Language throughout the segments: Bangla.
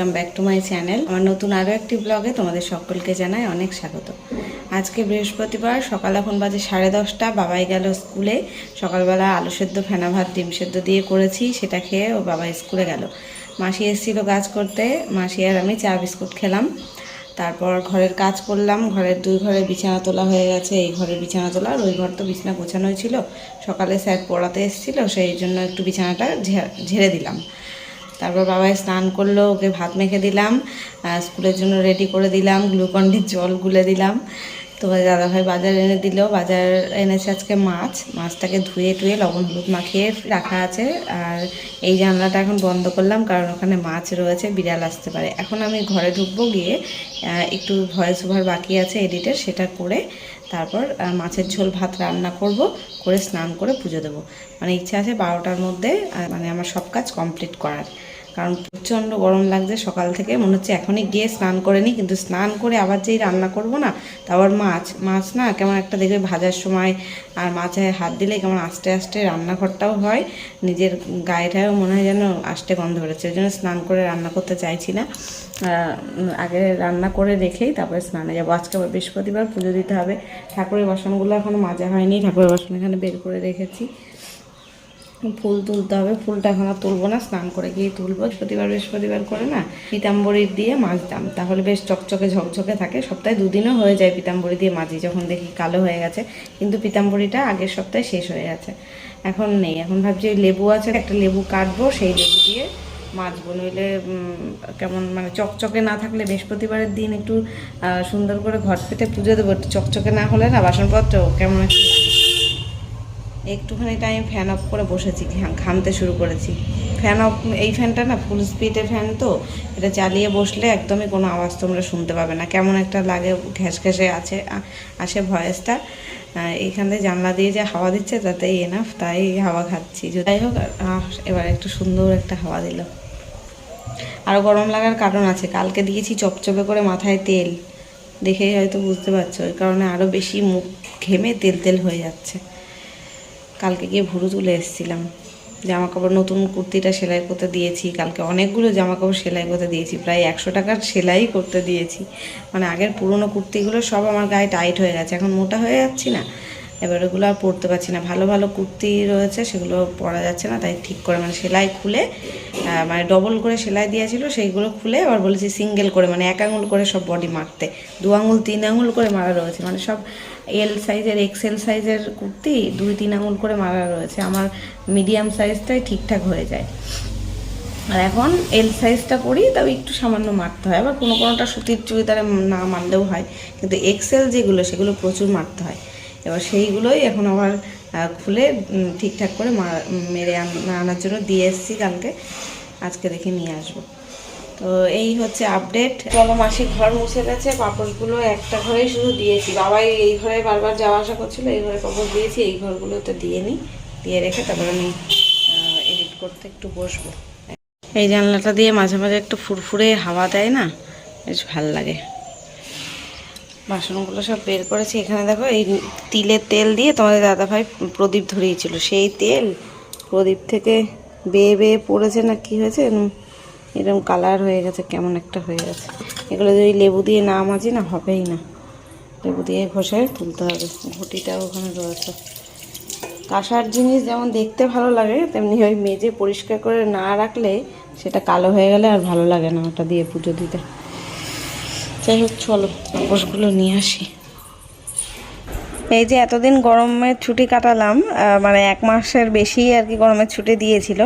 Welcome back to my channel আমার নতুন আরও একটি ব্লগে তোমাদের সকলকে জানাই অনেক স্বাগত। আজকে বৃহস্পতিবার, সকাল এখন বাজে সাড়ে দশটা, বাবাই গেল স্কুলে। সকালবেলা আলু সেদ্ধ, ফেনা ভাত, ডিম সেদ্ধ দিয়ে করেছি, সেটা খেয়ে ও বাবা স্কুলে গেল। মাসি এসেছিল কাজ করতে, মাসি আর আমি চা বিস্কুট খেলাম। তারপর ঘরের কাজ করলাম, ঘরের দুই ঘরে বিছানা তোলা হয়ে গেছে, এই ঘরের বিছানা তোলা, আর ওই ঘর তো বিছানা গোছানোই ছিল। সকালে স্যার পড়াতে এসেছিল, সেই জন্য একটু বিছানাটা ঝেড়ে দিলাম। তারপর বাবাই স্নান করল, ওকে ভাত মেখে দিলাম স্কুলের জন্য রেডি করে দিলাম গ্লুকন্ডির জল গুলে দিলাম। তো দাদাভাই বাজার এনে দিল, বাজার এনেছে আজকে মাছ, মাছটাকে ধুয়ে টুয়ে লবণ হলুদ মাখিয়ে রাখা আছে, আর এই জানলাটা এখন বন্ধ করলাম, কারণ ওখানে মাছ রয়েছে, বিড়াল আসতে পারে। এখন আমি ঘরে ঢুকবো গিয়ে একটু ভয়েস ওভার বাকি আছে এডিটের সেটা করে তারপর মাছের ঝোল ভাত রান্না করব, করে স্নান করে পুজো দেবো। মানে ইচ্ছা আছে বারোটার মধ্যে মানে আমার সব কাজ কমপ্লিট করার। কারণ প্রচণ্ড গরম লাগছে সকাল থেকে। মনে হচ্ছে এখনই গিয়ে স্নান করে নিই, কিন্তু স্নান করে আবার যেই রান্না করব না তা আবার মাছ মাছ না কেমন একটা দেখবে ভাজার সময় আর মাছে হাত দিলে কেমন আস্তে আস্তে রান্নাঘরটাও হয়, নিজের গায়েটাও মনে হয় যেন আস্তে গন্ধ বেরোচ্ছে। ওই জন্য স্নান করে রান্না করতে চাইছি না। আগে রান্না করে রেখেই তারপরে স্নানে যাব। আজকে আবার বৃহস্পতিবার পুজো দিতে হবে। ঠাকুরের বাসনগুলো এখনও মাজা হয়নি। ঠাকুরের বাসন এখানে বের করে রেখেছি। ফুল তুলতে হবে। ফুলটা এখন আর তুলবো না, স্নান করে গিয়ে তুলবো। বৃহস্পতিবার বৃহস্পতিবার করে না, পিতাম্বরী দিয়ে মাজতাম তাহলে বেশ চকচকে, ঝকঝকে থাকে। সপ্তাহে দুদিনও হয়ে যায় পিতাম্বরী দিয়ে মাজি যখন দেখি কালো হয়ে গেছে। কিন্তু পিতাম্বরীটা আগের সপ্তাহে শেষ হয়ে গেছে। এখন নেই। এখন ভাবছি লেবু আছে, একটা লেবু কাটবো, সেই লেবু দিয়ে মাজবো নইলে কেমন মানে চকচকে না থাকলে বৃহস্পতিবারের দিন একটু সুন্দর করে ঘর পেতে পুজো দেবো। একটু চকচকে না হলে না বাসনপত্র, কেমন একটু। একটুখানি টাইম ফ্যান অফ করে বসেছি ঘামতে শুরু করেছি। ফ্যান অফ এই ফ্যানটা না ফুল স্পিডের ফ্যান তো, এটা চালিয়ে বসলে একদমই কোনো আওয়াজ তোমরা শুনতে পাবে না। কেমন একটা লাগে ঘ্যাস ঘ্যাসে আছে আসে ভয়েসটা। এইখানে জানলা দিয়ে যে হাওয়া দিচ্ছে তাতেই এনাফ তাই হাওয়া খাচ্ছি। যাই হোক এবার একটু সুন্দর একটা হাওয়া দিল। আরও গরম লাগার কারণ আছে। কালকে দিয়েছি চপচপে করে মাথায় তেল। দেখেই হয়তো বুঝতে পারছ, ওই কারণে আরও বেশি মুখ ঘেমে তেল তেল হয়ে যাচ্ছে। কালকে গিয়ে ভুরু তুলে এসেছিলাম। জামা কাপড় নতুন কুর্তিটা সেলাই করতে দিয়েছি। কালকে অনেকগুলো জামা কাপড় সেলাই করতে দিয়েছি। প্রায় একশো টাকার সেলাই করতে দিয়েছি। মানে আগের পুরনো কুর্তিগুলো সব আমার গায়ে টাইট হয়ে গেছে। এখন মোটা হয়ে যাচ্ছি না। এবার ওগুলো আর পরতে পারছি না। ভালো ভালো কুর্তি রয়েছে, সেগুলো পরা যাচ্ছে না, তাই ঠিক করে মানে সেলাই খুলে মানে ডবল করে সেলাই দিয়েছিল, সেইগুলো খুলে আবার বলেছি সিঙ্গেল করে মানে এক আঙুল করে সব বডি মারতে। দু আঙুল, তিন আঙুল করে মারা রয়েছে মানে সব এল সাইজের এক্সেল সাইজের কুর্তি দুই, তিন আঙুল করে মারা রয়েছে। আমার মিডিয়াম সাইজটাই ঠিকঠাক হয়ে যায়। আর এখন এল সাইজটা করি তাও একটু সামান্য মারতে হয়। আবার কোনো, কোনোটা সুতির চুড়িদারে না মারলেও হয়, কিন্তু এক্সেল যেগুলো, সেগুলো প্রচুর মারতে হয়। এবার সেইগুলোই এখন আবার খুলে ঠিকঠাক করে মারা- মেরে আন- আনার জন্য দিয়ে এসেছি কালকে। আজকে দেখে নিয়ে আসব। তো এই হচ্ছে আপডেট চলো মাসি ঘর মুছে গেছে পাপড়গুলো একটা ঘরেই শুধু দিয়েছি। বাবাই এই ঘরে বারবার যাওয়া আসা করছিল এই ঘরে পাপড় দিয়েছি এই ঘরগুলোতে দিয়ে নিই। দিয়ে রেখে তারপর আমি এডিট করতে একটু বসবো। এই জানলাটা দিয়ে মাঝে মাঝে একটু ফুরফুরে হাওয়া দেয় না? বেশ ভালো লাগে। বাসনগুলো সব বের করেছি। এখানে দেখো এই তিলের তেল দিয়ে তোমাদের দাদাভাই প্রদীপ ধরিয়েছিল। সেই তেল প্রদীপ থেকে বেয়ে বেয়ে পড়েছে না কি হয়েছে? এরকম কালার হয়ে গেছে, কেমন একটা হয়ে গেছে। এগুলো যদি লেবু দিয়ে না মাজি না, হবেই না। লেবু দিয়ে ঘষে তুলতে হবে। ঘটিটাও ওখানে রয়েছে। কাঁসার জিনিস যেমন দেখতে ভালো লাগে, তেমনি ওই মেজে পরিষ্কার করে না রাখলে সেটা কালো হয়ে গেলে আর ভালো লাগে না ওটা দিয়ে পুজো দিতে। যাই হোক, চলো উপোসগুলো নিয়ে আসি। এই যে এতদিন গরমের ছুটি কাটালাম মানে এক মাসের বেশি আর কি গরমের ছুটি দিয়েছিল।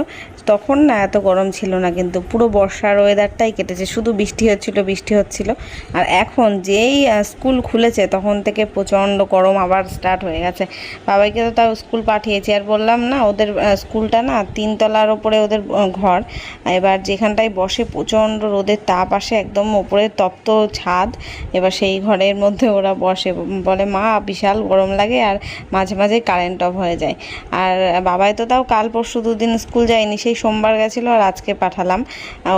তখন না এত গরম ছিল না, কিন্তু পুরো বর্ষার ওয়েদারটাই কেটেছে। শুধু বৃষ্টি হচ্ছিল বৃষ্টি হচ্ছিল। আর এখন যেই স্কুল খুলেছে, তখন থেকে প্রচণ্ড গরম আবার স্টার্ট হয়ে গেছে। বাবাইকে তো তাও স্কুল পাঠিয়েছি। আর বললাম না, ওদের স্কুলটা না তিনতলার ওপরে ওদের ঘর। এবার যেখানটায় বসে প্রচণ্ড রোদের তাপ আসে, একদম ওপরে তপ্ত ছাদ। এবার সেই ঘরের মধ্যে ওরা বসে। বলে, মা, বিশাল গরম লাগে। আর মাঝে মাঝে কারেন্ট অফ হয়ে যায়। আর বাবাই তো তাও কাল পরশু দুদিন স্কুল যায়নি। সেই সোমবার গেছিল আর আজকে পাঠালাম।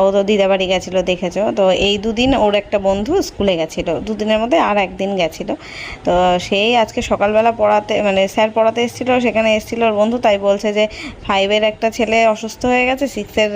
ও তো দিদাবাড়ি গেছিল, দেখেছ? তো এই দুদিন ওর একটা বন্ধু স্কুলে গেছিল। দুদিনের মধ্যে আর একদিন গেছিল। তো সেই আজকে সকালবেলা পড়াতে মানে স্যার পড়াতে এসেছিল, সেখানে এসেছিল ওর বন্ধু, তাই বলছে যে ফাইভের একটা ছেলে অসুস্থ হয়ে গেছে সিক্সের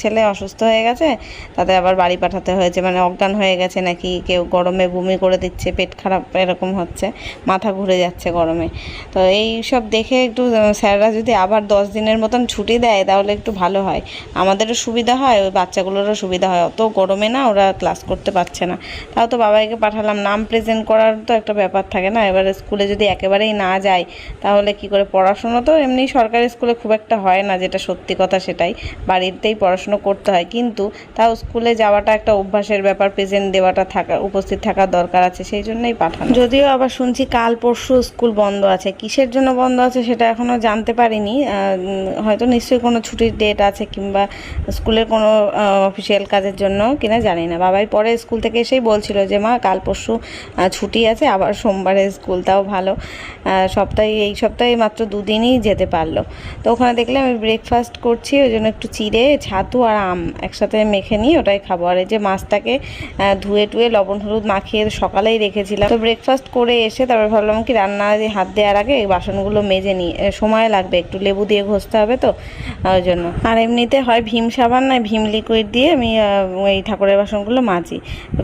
ছেলে অসুস্থ হয়ে গেছে, তাতে আবার বাড়ি পাঠাতে হয়েছে মানে অজ্ঞান হয়ে গেছে নাকি, কেউ গরমে বমি করে দিচ্ছে, পেট খারাপ, এরকম হচ্ছে, মাথা ঘুরে যাচ্ছে গরমে। তো এই সব দেখে একটু স্যাররা যদি আবার দশ দিনের মতন ছুটি দেয়, তাহলে একটু ভালো হয়। আমাদেরও সুবিধা হয়, ওই বাচ্চাগুলোরও সুবিধা হয়। অত গরমে না ওরা ক্লাস করতে পারছে না। তাও তো বাবাইকে পাঠালাম, নাম প্রেজেন্ট করার তো একটা ব্যাপার থাকে না। এবারে স্কুলে যদি একেবারেই না যায়, তাহলে কি করে? পড়াশুনো তো এমনি সরকারি স্কুলে খুব একটা হয় না, যেটা সত্যি কথা সেটাই। বাড়িতেই পড়াশুনো করতে হয়। কিন্তু তাও স্কুলে যাওয়াটা একটা অভ্যাসের ব্যাপার প্রেজেন্ট দেওয়াটা থাকা, উপস্থিত থাকার দরকার আছে। সেই জন্যই পাঠানো। যদিও আবার শুনছি কাল পরশু স্কুল বন্ধ আছে। কিসের জন্য বন্ধ আছে সেটা এখনও জানতে পারিনি। হয়তো নিশ্চয়ই কোনো ছুটির ডেট আছে কিংবা স্কুলের কোনো অফিসিয়াল কাজের জন্য কিনা জানি না। বাবাই পরে স্কুল থেকে এসেই বলছিল যে, মা, কাল পরশু ছুটি আছে, আবার সোমবারে স্কুল, তাও ভালো। সপ্তাহে, এই সপ্তাহে মাত্র দুদিনই যেতে পারল। তো ওখানে দেখলে আমি ব্রেকফাস্ট করছি, ওই জন্য একটু চিড়ে, ছাতু আর আম একসাথে মেখে নিই ওটাই খাব। আর এই যে মাছটাকে ধুয়ে টুয়ে লবণ, হলুদ মাখিয়ে সকালেই রেখেছিলাম। তো ব্রেকফাস্ট করে এসে তারপর ভাবলাম কি, রান্না হাত দেওয়ার আগে বাসনগুলো মেজে নিই। সময় লাগবে, একটু লেবু দিয়ে ঘষতে হবে তো ওই জন্য। আর এমনিতে হয় ভীম সাবান নয়, ভীম লিকুইড দিয়ে আমি এই ঠাকুরের বাসনগুলো মাজি।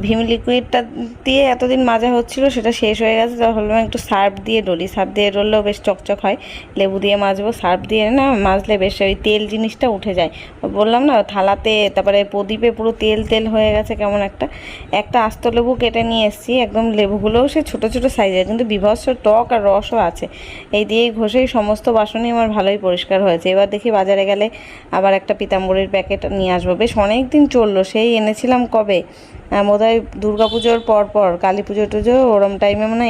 ভীম লিকুইডটা দিয়ে এতদিন মাজা হচ্ছিল, সেটা শেষ হয়ে গেছে তো ভাবলাম একটু সার্ফ দিয়ে ডলি। সার্ফ দিয়ে ডললেও বেশ চকচক হয়। লেবু দিয়ে মাজবো, সার্ফ দিয়ে না মাজলে বেশ ওই তেল জিনিসটা উঠে যায়। বললাম না, থালাতে তারপরে প্রদীপে পুরো তেল তেল হয়ে গেছে কেমন একটা। একটা আস্ত লেবু কেটে নিয়ে এসেছি, একদম লেবুগুলোও সে ছোটো ছোটো সাইজের কিন্তু বিভৎস টক আর রসও আছে। এই দিয়েই ঘষেই সমস্ত বাসনই আমার ভালোই পরিষ্কার হয়েছে। এবার দেখি বাজারে গেলে আবার একটা পিতাম্বরীর প্যাকেট নিয়ে আসব। বেশ অনেক দিন চলল, সেই এনেছিলাম কবে? বোধ হয় দুর্গা পুজোর পর পর কালী পুজো টুজো ওরম টাইমে মনে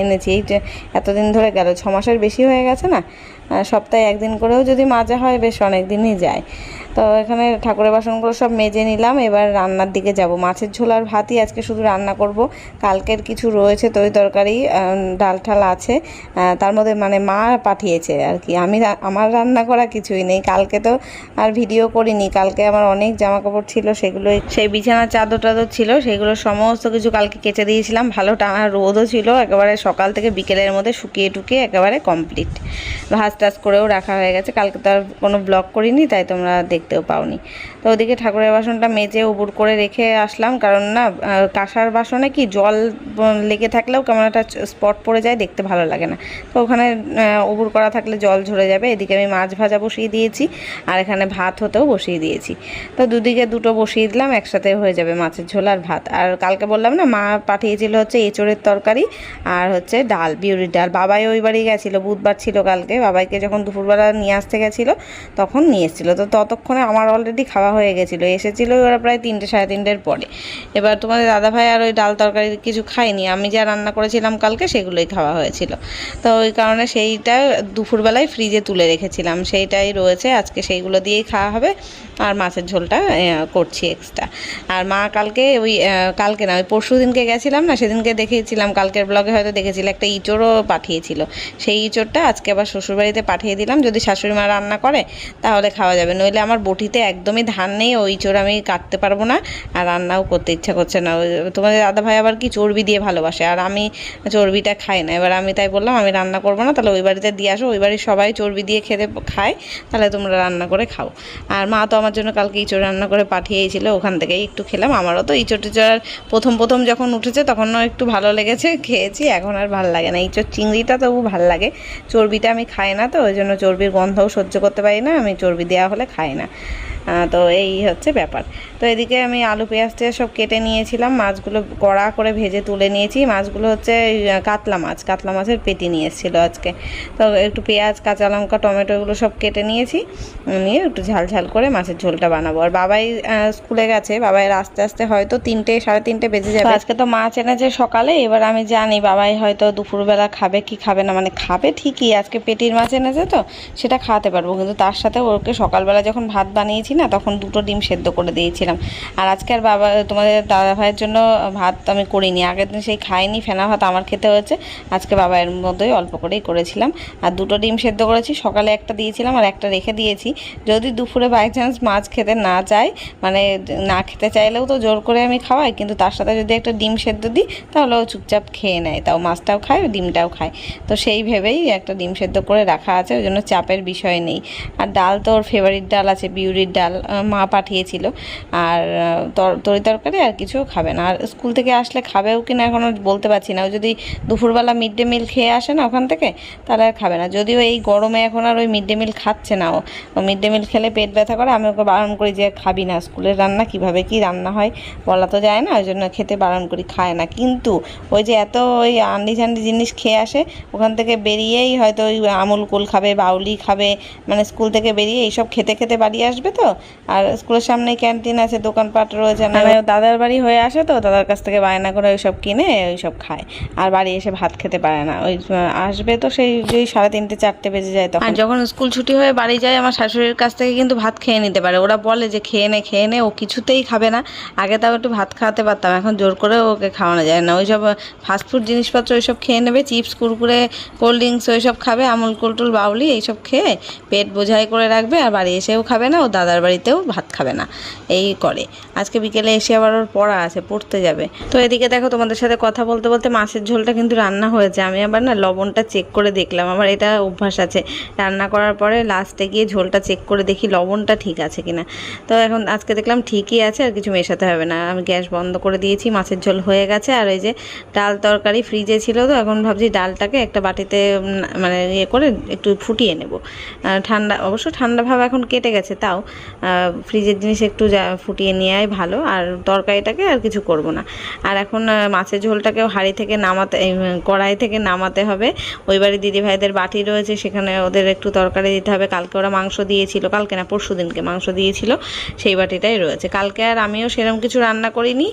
এনেছি। এই এতদিন ধরে গেল, ছ মাসের বেশি হয়ে গেছে না? সপ্তাহে একদিন করেও যদি মাজা হয়, বেশ অনেক দিনই যায়। তো এখানে ঠাকুরের বাসনগুলো সব মেজে নিলাম, এবার রান্নার দিকে যাব। মাছের ঝোল আর ভাতই আজকে শুধু রান্না করব। কালকের কিছু রয়েছে, তরি তরকারি ডাল ঠাল আছে তার মধ্যে মানে মা পাঠিয়েছে আর কি। আমি আমার রান্না করা কিছুই নেই। কালকে তো আর ভিডিও করিনি। কালকে আমার অনেক জামা কাপড় ছিল, সেগুলোই সেই বিছানার চাদর টাদর ছিল, সেগুলো সমস্ত কিছু কালকে কেচে দিয়েছিলাম। ভালো টানা রোদও ছিল, একেবারে সকাল থেকে বিকেলের মধ্যে শুকিয়ে টুকিয়ে একেবারে কমপ্লিট ভাজ টাজ করেও রাখা হয়ে গেছে। কালকে তো আর কোনো ব্লগ করিনি, তাই তোমরা দেখতেও পাওনি। তো ওদিকে ঠাকুরের বাসনটা মেজে উবুর করে রেখে আসলাম। কারণ না কাঁসার বাসনে কি জল লেগে থাকলেও কেমন একটা স্পট পড়ে যায়, দেখতে ভালো লাগে না। তো ওখানে উবুর করা থাকলে জল ঝরে যাবে। এদিকে আমি মাছ ভাজা বসিয়ে দিয়েছি আর এখানে ভাত হতেও বসিয়ে দিয়েছি। তো দুদিকে দুটো বসিয়ে দিলাম, একসাথে হয়ে যাবে মাছের ঝোল আর ভাত। আর কালকে বললাম না, মা পাঠিয়েছিল হচ্ছে এঁচড়ের তরকারি আর হচ্ছে ডাল বিউরির ডাল। বাবাই ওই বাড়ি গেছিল, বুধবার ছিল কালকে। বাবাইকে যখন দুপুরবেলা নিয়ে আসতে গেছিল, তখন নিয়ে এসেছিল। তো ততক্ষণে আমার অলরেডি খাওয়া হয়ে গেছিল। এসেছিল ওরা প্রায় তিনটে, সাড়ে তিনটের পরে। এবার তোমাদের দাদা ভাই আর ওই ডাল তরকারি কিছু খায়নি। আমি যা রান্না করেছিলাম কালকে সেগুলোই খাওয়া হয়েছিল। তো ওই কারণে সেইটা দুপুরবেলায় ফ্রিজে তুলে রেখেছিলাম। সেইটাই রয়েছে। আজকে সেইগুলো দিয়েই খাওয়া হবে। আর মাছের ঝোলটা করছি এক্সট্রা আর মা কালকে ওই কালকে না, ওই পরশু দিনকে গেছিলাম না, সেদিনকে দেখেছিলাম কালকের ব্লগে হয়তো দেখেছিল, একটা ইঁচড়ও পাঠিয়েছিল। সেই ইঁচড়টা আজকে আবার শ্বশুরবাড়িতে পাঠিয়ে দিলাম, যদি শাশুড়ি মা রান্না করে, তাহলে খাওয়া যাবে। নইলে আমার বটিতে একদমই ধান নেই, ওই ইঁচড় আমি কাটতে পারব না, আর রান্নাও করতে ইচ্ছা করছে না। তোমাদের দাদা ভাই আবার কি চর্বি দিয়ে ভালোবাসে, আর আমি চর্বিটা খাই না। এবার আমি তাই বললাম, আমি রান্না করব না, তাহলে ওই বাড়িতে দিয়ে আসো, ওই বাড়ির সবাই চর্বি দিয়ে খেতে খায়, তাহলে তোমরা রান্না করে খাও। আর মা তো আমার জন্য কালকে ইঁচড় রান্না করে পাঠিয়েছিল, ওখান থেকেই একটু খেলাম। আমারও তো ইঁচড় টিচড় প্রথম প্রথম যখন উঠেছে তখনও একটু ভালো লেগেছে, খেয়েছি, এখন আর ভালো লাগে না। ইঁচড় চিংড়িটা তবু ভালো লাগে। চর্বিটা আমি খাই না তো, ওই জন্য চর্বির গন্ধও সহ্য করতে পারি না, আমি চর্বি দেওয়া হলে খাই না। তো এই হচ্ছে ব্যাপার। তো এদিকে আমি আলু, পেঁয়াজ, টেয়াজ সব কেটে নিয়েছিলাম। মাছগুলো কড়া করে ভেজে তুলে নিয়েছি। মাছগুলো হচ্ছে কাতলা মাছ। কাতলা মাছের পেটি নিয়ে এসেছিল আজকে। তো একটু পেঁয়াজ, কাঁচা লঙ্কা, টমেটো এগুলো সব কেটে নিয়েছি। নিয়ে একটু ঝাল ঝাল করে মাছের ঝোলটা বানাবো। আর বাবাই স্কুলে গেছে। বাবাই আস্তে আস্তে হয়তো তিনটে, সাড়ে তিনটে বেজে যাবে। আজকে তো মাছ এনেছে সকালে। এবার আমি জানি বাবাই হয়তো দুপুরবেলা খাবে কি খাবে না। মানে খাবে ঠিকই। আজকে পেটির মাছ এনেছে তো, সেটা খাওয়াতে পারব। কিন্তু তার সাথে ওকে সকালবেলা যখন ভাত ভাত বানিয়েছি না, তখন দুটো ডিম সেদ্ধ করে দিয়েছিলাম। আর আজকে আর বাবা, তোমাদের দাদা ভাইয়ের জন্য ভাত আমি করিনি। আগের দিন সেই খাইনি, ফেনা ভাত আমার খেতে হয়েছে। আজকে বাবা এর মধ্যেই অল্প করেই করেছিলাম। আর দুটো ডিম সেদ্ধ করেছি, সকালে একটা দিয়েছিলাম আর একটা রেখে দিয়েছি। যদি দুপুরে বাই চান্স মাছ খেতে না চায় মানে না খেতে চাইলেও তো জোর করে আমি খাওয়াই, কিন্তু তার সাথে যদি একটা ডিম সেদ্ধ দিই, তাহলে ও চুপচাপ খেয়ে নেয়। তাও মাছটাও খায়, ডিমটাও খায়। তো সেই ভেবেই একটা ডিম সেদ্ধ করে রাখা আছে, ওই জন্য চাপের বিষয় নেই। আর ডাল তো ওর ফেভারিট ডাল আছে, বিউরির ডাল। আহ, মা পাঠিয়েছিল। আর তরি তরকারি আর কিছু খাবে না। আর স্কুল থেকে আসলে খাবেও কি না এখনও বলতে পারছি না। ও যদি দুপুরবেলা মিড ডে মিল খেয়ে আসে না ওখান থেকে তাহলে আর খাবে না। যদিও এই গরমে এখন আর ওই মিড ডে মিল খাচ্ছে না ও। মিড ডে মিল খেলে পেট ব্যথা করে আমি ওকে বারণ করি যে খাবি না স্কুলের রান্না কীভাবে কি রান্না হয়? বলা তো যায় না ওই জন্য খেতে বারণ করি খায় না। কিন্তু ওই যে এত ওই আন্ডি ঝান্ডি জিনিস খেয়ে আসে ওখান থেকে বেরিয়েই হয়তো ওই আমুল কুল খাবে বাউলি খাবে মানে স্কুল থেকে বেরিয়ে এইসব খেতে খেতে বাড়ি আসবে তো? আর স্কুলের সামনে ক্যান্টিন আছে দোকানপাট রয়েছে মানে দাদার বাড়ি হয়ে আসে তো দাদার কাছ থেকে বায়না করে ওইসব কিনে ওইসব খায়। আর বাড়ি এসে ভাত খেতে পারে না। ওই আসবে তো সেই ওই সাড়ে তিনটে চারটে বেজে যায় তখন। আর যখন স্কুল ছুটি হয়ে বাড়ি যায় আমার শাশুড়ির কাছ থেকে কিন্তু ভাত খেয়ে নিতে পারে। ওরা বলে যে খেয়ে নে খেয়ে নে। ও কিছুতেই খাবে না। আগে তাও একটু ভাত খাওয়াতে পারতাম এখন জোর করে ওকে খাওয়ানো যায় না। ওইসব ফাস্টফুড জিনিসপত্র ওইসব খেয়ে নেবে চিপস কুরকুরে কোল্ড ড্রিঙ্কস ওইসব খাবে আমুল কুলটুল বাউলি এইসব খেয়ে পেট বোঝাই করে রাখবে। আর বাড়ি এসেও খাবে না ও দাদার বাড়িতেও ভাত খাবে না। এই করে। আজকে বিকেলে এসে আবার ওর পড়া আছে, পড়তে যাবে। তো এদিকে দেখো তোমাদের সাথে কথা বলতে বলতে মাছের ঝোলটা কিন্তু রান্না হয়েছে। আমি আবার না লবণটা চেক করে দেখলাম। আমার এটা অভ্যাস আছে। রান্না করার পরে লাস্টে গিয়ে ঝোলটা চেক করে দেখি লবণটা ঠিক আছে কিনা। তো এখন আজকে দেখলাম ঠিকই আছে, আর কিছু মেশাতে হবে না। আমি গ্যাস বন্ধ করে দিয়েছি, মাছের ঝোল হয়ে গেছে। আর ওই যে ডাল তরকারি ফ্রিজে ছিল তো, এখন ভাবছি ডালটাকে একটা বাটিতে মানে ইয়ে করে একটু ফুটিয়ে নেব। ঠান্ডা, অবশ্য ঠান্ডা ভাব এখন কেটে গেছে তাও। ফ্রিজের জিনিস একটু ফুটিয়ে নেওয়াই ভালো, আর তরকারিটাকে আর কিছু করব না। আর এখন মাছের ঝোলটাকেও হাঁড়ি থেকে নামাতে কড়াই থেকে নামাতে হবে। ওই বাড়ি দিদি ভাইদের বাটি রয়েছে, সেখানে ওদের একটু তরকারি দিতে হবে। কালকে ওরা মাংস দিয়েছিল, কালকে না, পরশু দিনকে মাংস দিয়েছিল, সেই বাটিটাই রয়েছে। কালকে আর আমিও সেরকম কিছু রান্না করিনি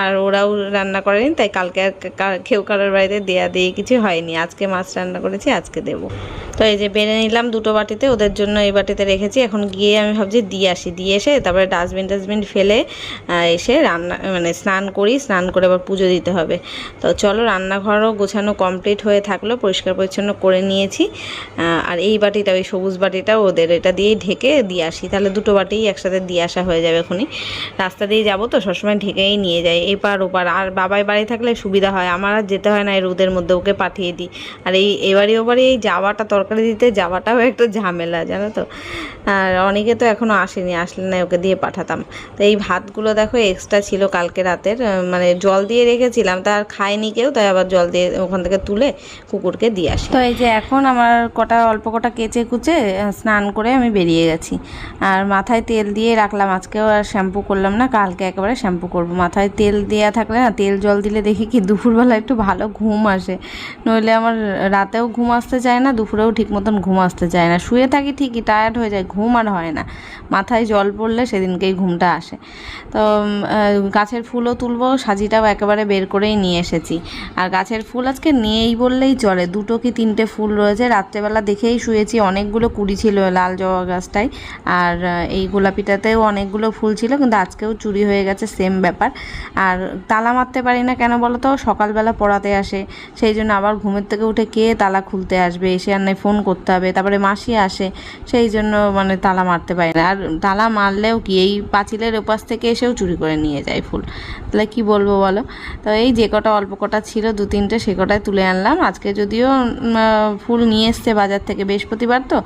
আর ওরাও রান্না করেনি, তাই কালকে আর কেউ কারোর বাড়িতে দেয়া দিয়ে কিছু হয়নি। আজকে মাছ রান্না করেছি, আজকে দেবো। তো এই যে বেড়ে নিলাম দুটো বাটিতে, ওদের জন্য এই বাটিতে রেখেছি। এখন গিয়ে আমি ভাবছি দিয়ে আসি। দিয়ে এসে তারপরে ডাস্টবিন টাস্টবিন ফেলে এসে রান্না মানে স্নান করি, স্নান করে আবার পুজো দিতে হবে। তো চলো রান্নাঘরও গোছানো কমপ্লিট হয়ে থাকল, পরিষ্কার পরিচ্ছন্ন করে নিয়েছি। আর এই বাটিটা, ওই সবুজ বাটিটা ওদের, এটা দিয়েই ঢেকে দিয়ে আসি। তাহলে দুটো বাটিই একসাথে দিয়ে আসা হয়ে যাবে এখনই। রাস্তা দিয়ে যাব তো, সবসময় ঢেকেই নিয়ে যাই, এপার ওপার। আর বাবাই বাড়ি থাকলে সুবিধা হয়, আমার আর যেতে হয় না, এই রোদের মধ্যে ওকে পাঠিয়ে দিই। আর এই এবারে ওবারে এই যাওয়াটা, তরকারি দিতে যাওয়াটাও একটু ঝামেলা, জানো তো? আর অনেকে তো এখনও আসেনি, আসলে না ওকে দিয়ে পাঠাতাম। তো এই ভাতগুলো দেখো এক্সট্রা ছিল কালকে রাতের মানে জল দিয়ে রেখেছিলাম, তা আর খায়নি কেউ, তাই আবার জল দিয়ে ওখান থেকে তুলে কুকুরকে দিয়ে আসি। তো এই যে এখন আমার কটা, অল্প কটা কেচে কুচে স্নান করে আমি বেরিয়ে গেছি। আর মাথায় তেল দিয়ে রাখলাম, আজকেও আর শ্যাম্পু করলাম না, কালকে একেবারে শ্যাম্পু করব। মাথায় তেল দেওয়া থাকলে না, তেল জল দিলে দেখি কি দুপুরবেলা একটু ভালো ঘুম আসে। নইলে আমার রাতেও ঘুম আসতে চায় না, দুপুরেও ঠিক মতন ঘুম আসতে চায় না। শুয়ে থাকি ঠিকই টায়ার্ড হয়ে যায় ঘুম আর হয় না। মাথায় জল পড়লে সেদিনকেই ঘুমটা আসে। তো গাছের ফুলও তুলবো, সাজিটাও একেবারে বের করেই নিয়ে এসেছি। আর গাছের ফুল আজকে নিয়েই বললেই চলে। দুটো কি তিনটে ফুল রয়েছে। রাত্রেবেলা দেখেই শুয়েছি, অনেকগুলো কুড়ি ছিল লাল জবা গাছটায়। আর এই গোলাপিটাতেও অনেকগুলো ফুল ছিল, কিন্তু আজকেও চুরি হয়ে গেছে, সেম ব্যাপার। আর তালা মারতে পারি না কেন বলো তো? সকালবেলা পড়াতে আসে। সেই জন্য আবার ঘুমের থেকে উঠে কে তালা খুলতে আসবে? এসে আর ফোন করতে হবে। তারপরে মাসি আসে। সেই জন্য মানে তালা মারতে পারি না। আর তালা মারলেও কি এই পাঁচিলের ওপাশ থেকে এসেও চুরি করে নিয়ে যায় ফুল? তাহলে কি বলব বলো? তো এই যে কটা, অল্প কটা ছিল, দু তিনটে, সে কটায় তুলে আনলাম। আজকে যদিও ফুল নিয়ে এসছে বাজার থেকে বৃহস্পতিবার তো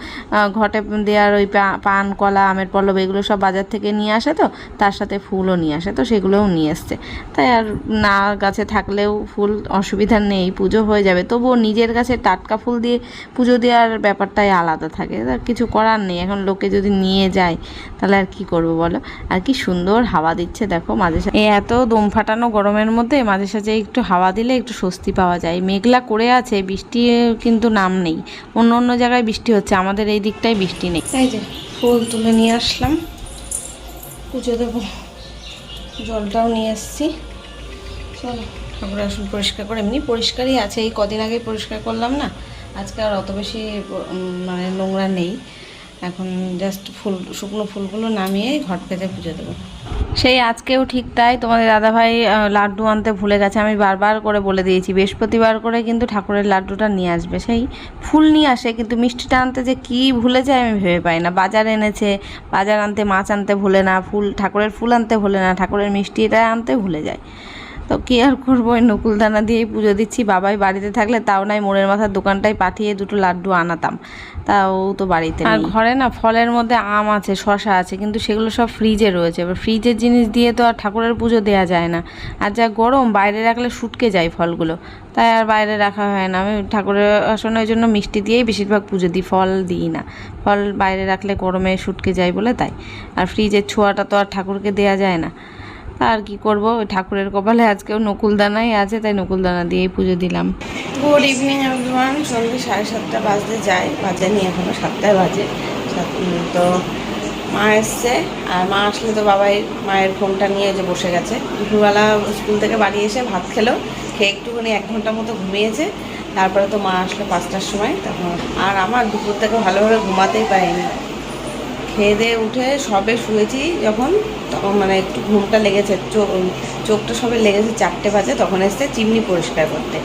ঘটে দেওয়ার ওই পান, কলা, আমের পল্লব এগুলো সব বাজার থেকে নিয়ে আসে তো, তার সাথে ফুলও নিয়ে আসে তো, সেগুলোও নিয়ে এসছে। তাই আর না, গাছে থাকলেও ফুল অসুবিধা নেই, পুজো হয়ে যাবে। তবুও নিজের গাছে টাটকা ফুল দিয়ে পুজো দেওয়ার ব্যাপারটাই আলাদা থাকে। কিছু করার নেই। এখন লোকে যদি নিয়ে যায়, তাহলে আর কি করব বলো? আর কি সুন্দর হাওয়া দিচ্ছে দেখো মাঝে এই এত দম ফাটানো গরমের মধ্যে মাঝে সাঝে একটু হাওয়া দিলে একটু স্বস্তি পাওয়া যায়। মেঘলা করে আছে, বৃষ্টি কিন্তু নাম নেই। অন্য অন্য জায়গায় বৃষ্টি হচ্ছে, আমাদের এই দিকটায় বৃষ্টি নেই। যে, ফুল তুলে নিয়ে আসলাম। পুজো দেবো। জলটাও নিয়ে এসেছি। চলো ঠাকুর আসন পরিষ্কার করে, এমনি পরিষ্কারই আছে। এই কদিন আগে পরিষ্কার করলাম না। আজকে আর অত বেশি মানে নোংরা নেই। এখন জাস্ট ফুল, শুকনো ফুলগুলো নামিয়ে ঘট পেতে পুজো দেবো। সেই আজকেও ঠিক তাই, তোমাদের দাদাভাই লাড্ডু আনতে ভুলে গেছে। আমি বারবার করে বলে দিয়েছি, বৃহস্পতিবার করে কিন্তু ঠাকুরের লাড্ডুটা নিয়ে আসবে। সেই ফুল নিয়ে আসে, কিন্তু মিষ্টিটা আনতে যে কি ভুলে যায় আমি ভেবে পাই না। বাজার এনেছে, বাজার আনতে মাছ আনতে ভুলে না, ফুল, ঠাকুরের ফুল আনতে ভুলে না, ঠাকুরের মিষ্টিটা আনতে ভুলে যায়। তো কি আর করব? ওই নকুলদানা দিয়েই পুজো দিচ্ছি। বাবাই বাড়িতে থাকলে তাও নাই মোড়ের মাথার দোকানটায় পাঠিয়ে দুটো লাড্ডু আনাতাম। তাও তো বাড়িতে আর ঘরে না ফলের মধ্যে আম আছে শশা আছে কিন্তু সেগুলো সব ফ্রিজে রয়েছে। এবার ফ্রিজের জিনিস দিয়ে তো আর ঠাকুরের পুজো দেওয়া যায় না। আর যা গরম বাইরে রাখলে শুটকে যায় ফলগুলো। তাই আর বাইরে রাখা হয় না। আমি ঠাকুরের আসনে ওই জন্য মিষ্টি দিয়েই বেশিরভাগ পুজো দিই ফল দিই না। ফল বাইরে রাখলে গরমে শুটকে যায় বলে তাই। আর ফ্রিজের ছোঁয়াটা তো আর ঠাকুরকে দেওয়া যায় না। আর কি করব? ঠাকুরের কপালে আজকেও নকুলদানাই আছে, তাই নকুলদানা দিয়েই পুজো দিলাম। গুড ইভিনিং এভরিওয়ান সন্ধ্যে সাড়ে সাতটা বাজতে যায়, বাজেনি এখনও, সাতটায় বাজে। তো মা এসছে, আর মা আসলে তো বাবাই মায়ের ফোনটা নিয়ে যে বসে গেছে। দুপুরবেলা স্কুল থেকে বাড়ি এসে ভাত খেলো, খেয়ে একটুখানি এক ঘণ্টা মতো ঘুমিয়েছে। তারপরে তো মা আসলো পাঁচটার সময়, তখন আর আমার দুপুর থেকে ভালোভাবে ঘুমাতেই পারিনি। খেয়ে দিয়ে উঠে সবে শুয়েছি যখন, তখন মানে একটু ঘুমটা লেগেছে, চোখ, চোখটা সবে লেগেছে চারটে বাজে, তখন এসছে চিমনি পরিষ্কার করতে।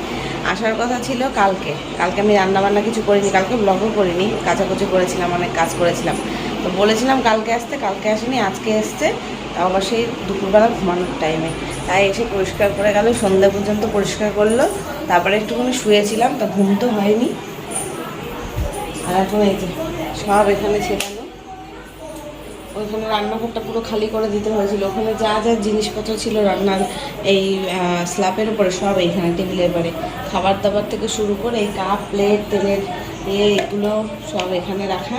আসার কথা ছিল কালকে। কালকে আমি রান্নাবান্না কিছু করিনি, কালকে ব্লগও করিনি, কাচাকুচি করেছিলাম, অনেক কাজ করেছিলাম। তো বলেছিলাম কালকে আসতে, কালকে আসেনি, আজকে এসছে। তাও আবার সেই দুপুরবেলা ঘুমানোর টাইমে তাই এসে পরিষ্কার করে গেল, সন্ধ্যা পর্যন্ত পরিষ্কার করল। তারপরে একটুখানি শুয়েছিলাম, তা ঘুম তো হয়নি। আর এখন এই যে, সব এখানে ছেড়ানো ওইখানে রান্নাঘরটা পুরো খালি করে দিতে হয়েছিল। ওখানে যা যা জিনিসপত্র ছিল রান্নার, এই স্ল্যাপের উপরে সব এইখানে টেবিলের পরে খাবার দাবার থেকে শুরু করে এই কাপ, প্লেট, তেলের ইয়ে এগুলো সব এখানে রাখা।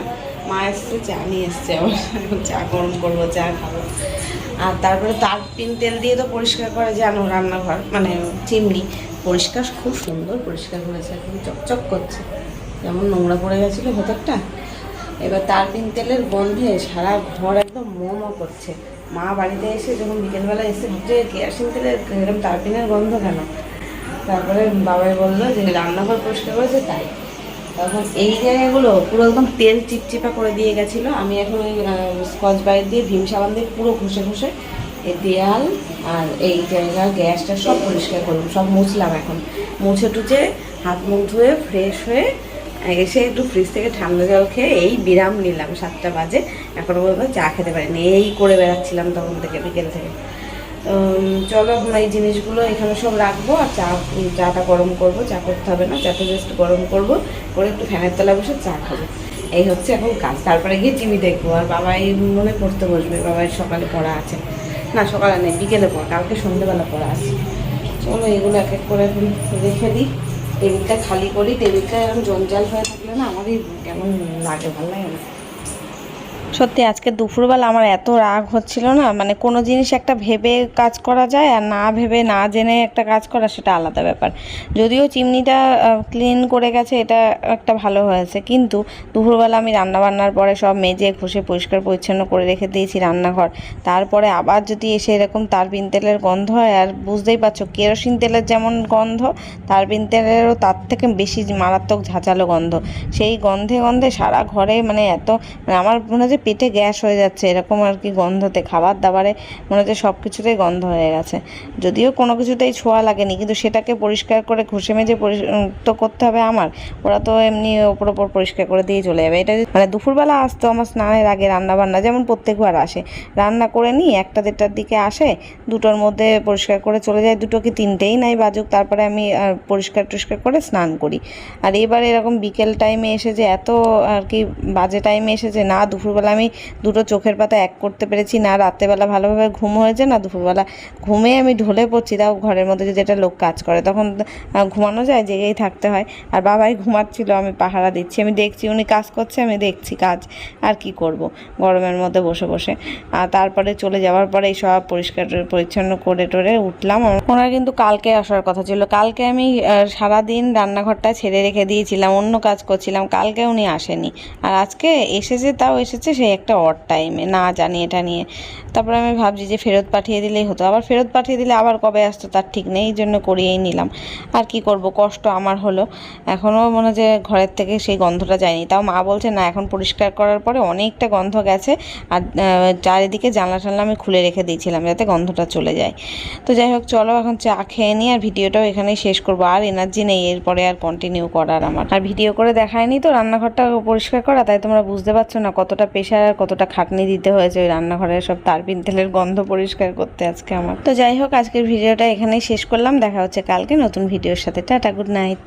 মা এসছে, চা নিয়ে এসছে আবার। চা গরম করব, চা খাব। আর তারপরে তার পিন তেল দিয়ে তো পরিষ্কার করে, জানো, রান্নাঘর মানে চিমনি। পরিষ্কার, খুব সুন্দর পরিষ্কার করেছে এখন চকচক করছে। যেমন নোংরা পড়ে গেছিল ভেতরটা এবার তারপিন তেলের গন্ধে সারা ঘর একদম মোমো করছে। মা বাড়িতে এসে যখন বিকেলবেলা এসে ভাবছে কেরাসিন তেলের এরকম তারপিনের গন্ধ কেন তারপরে বাবাই বলল যে রান্নাঘর পরিষ্কার করেছে তাই। তখন এই জায়গাগুলো পুরো একদম তেল চিপচিপা করে দিয়ে গেছিল। আমি এখন ওই স্কচ বাইট দিয়ে ভীম সাবান দিয়ে পুরো ঘষে ঘষে এই দেয়াল আর এই জায়গা, গ্যাসটা সব পরিষ্কার করলাম, সব মুছলাম এখন। মুছে টুছে হাত মুখ ধুয়ে ফ্রেশ হয়ে এসে একটু ফ্রিজ থেকে ঠান্ডা জল খেয়ে এই বিরাম নিলাম সাতটা বাজে। এখনও পর্যন্ত চা খেতে পারিনি। এই করে বেড়াচ্ছিলাম তখন থেকে, বিকেল থেকে। চলো এখন এই জিনিসগুলো এখানে সব রাখব আর চা, চাটা গরম করব। চা করতে হবে না চাটা জাস্ট গরম করব। করে একটু ফ্যানের তলায় বসে চা খাব। এই হচ্ছে এখন কাজ। তারপরে গিয়ে টিভি দেখব। আর বাবাই মনে পড়তে বসবে বাবাই সকালে পড়া আছে। না, সকালে নেই, বিকেলে পড়া। কালকে সন্ধ্যেবেলা পড়া আছে। চলো এগুলো এক এক করে এখন রেখে দিই। টেবিলটা খালি করি, টেবিলটা এরকম জঞ্জাল হয়ে থাকলে না আমারই কেমন লাগে, ভালো লাগে না। সত্যি আজকে দুপুরবেলা আমার এত রাগ হচ্ছিল না মানে কোনো জিনিস একটা ভেবে কাজ করা যায় আর না ভেবে না জেনে একটা কাজ করা সেটা আলাদা ব্যাপার। যদিও চিমনিটা ক্লিন করে গেছে, এটা একটা ভালো হয়েছে। কিন্তু দুপুরবেলা আমি রান্নাবান্নার পরে সব মেজে ঘষে পরিষ্কার পরিচ্ছন্ন করে রেখে দিয়েছি রান্নাঘর। তারপরে আবার যদি এসে এরকম তারপিন তেলের গন্ধ হয়, আর বুঝতেই পারছ কেরোসিন তেলের যেমন গন্ধ তারপিন তেলেরও তার থেকে বেশি মারাত্মক ঝাঁচালো গন্ধ। সেই গন্ধে গন্ধে সারা ঘরে মানে এত মানে আমার মনে হচ্ছে পেটে গ্যাস হয়ে যাচ্ছে, এরকম আর কি গন্ধতে। খাবার দাবারে মনে হচ্ছে সব কিছুতেই গন্ধ হয়ে গেছে। যদিও কোনো কিছুতেই ছোঁয়া লাগেনি, কিন্তু সেটাকে পরিষ্কার করে ঘষে মেজে তো করতে হবে আমার। ওরা তো এমনি ওপর ওপর পরিষ্কার করে দিয়ে চলে যাবে। এটা মানে দুপুরবেলা আসতো আমার স্নানের আগে রান্না বান্না যেমন প্রত্যেকবার আসে। রান্না করে নিই, একটা দেড়টার দিকে আসে, দুটোর মধ্যে পরিষ্কার করে চলে যায়। দুটো কি তিনটেই নাই বাজুক, তারপরে আমি পরিষ্কার টরিষ্কার করে স্নান করি। আর এবার এরকম বিকেল টাইমে এসে যে এত আর কি বাজে টাইমে এসেছে না, দুপুরবেলা আমি দুটো চোখের পাতা এক করতে পেরেছি। না, রাত্রেবেলা ভালোভাবে ঘুম হয়েছে, না দুপুরবেলা ঘুমে আমি ঢলে পড়ছি। তাও ঘরের মধ্যে যদি একটা লোক কাজ করে, তখন ঘুমানো যায়, জেগেই থাকতে হয়। আর বাবাই ঘুমাচ্ছিল, আমি পাহারা দিচ্ছি। আমি দেখছি, উনি কাজ করছে, আমি দেখছি কাজ। আর কি করব? গরমের মধ্যে বসে বসে। আর তারপরে চলে যাওয়ার পরে সব পরিষ্কার পরিচ্ছন্ন করে টরে উঠলাম। ওনার কিন্তু কালকে আসার কথা ছিল। কালকে আমি সারাদিন রান্নাঘরটা ছেড়ে রেখে দিয়েছিলাম, অন্য কাজ করছিলাম। কালকে উনি আসেনি। আর আজকে এসেছে, তাও এসেছে, সেই একটা অড টাইমে না জানি এটা নিয়ে। তারপরে আমি ভাবছি যে ফেরত পাঠিয়ে দিলেই হতো। আবার ফেরত পাঠিয়ে দিলে আবার কবে আসতো তার ঠিক নেই, এই জন্য করিয়েই নিলাম। আর কি করব? কষ্ট আমার হলো। এখনও মনে হচ্ছে ঘরের থেকে সেই গন্ধটা যায়নি। তাও মা বলছে, না, এখন পরিষ্কার করার পরে অনেকটা গন্ধ গেছে। আর চারিদিকে জানলা টানলা আমি খুলে রেখে দিয়েছিলাম যাতে গন্ধটা চলে যায়। তো যাই হোক, চলো এখন চা খেয়ে নিই আর ভিডিওটাও এখানেই শেষ করব। আর এনার্জি নেই, এরপরে আর কন্টিনিউ করার আমার। আর ভিডিও করে দেখায়নি তো, রান্নাঘরটা পরিষ্কার করা, তাই তোমরা বুঝতে পারছ না কতটা প্রেশার আর কতটা খাটনি দিতে হয়েছে ওই রান্নাঘরের সব তারপিন পিনতেলের গন্ধ পরিষ্কার করতে আজকে আমার। তো যাই হোক, আজকের ভিডিওটা এখানেই শেষ করলাম। দেখা হচ্ছে কালকে নতুন ভিডিওর সাথে। Tata, good night.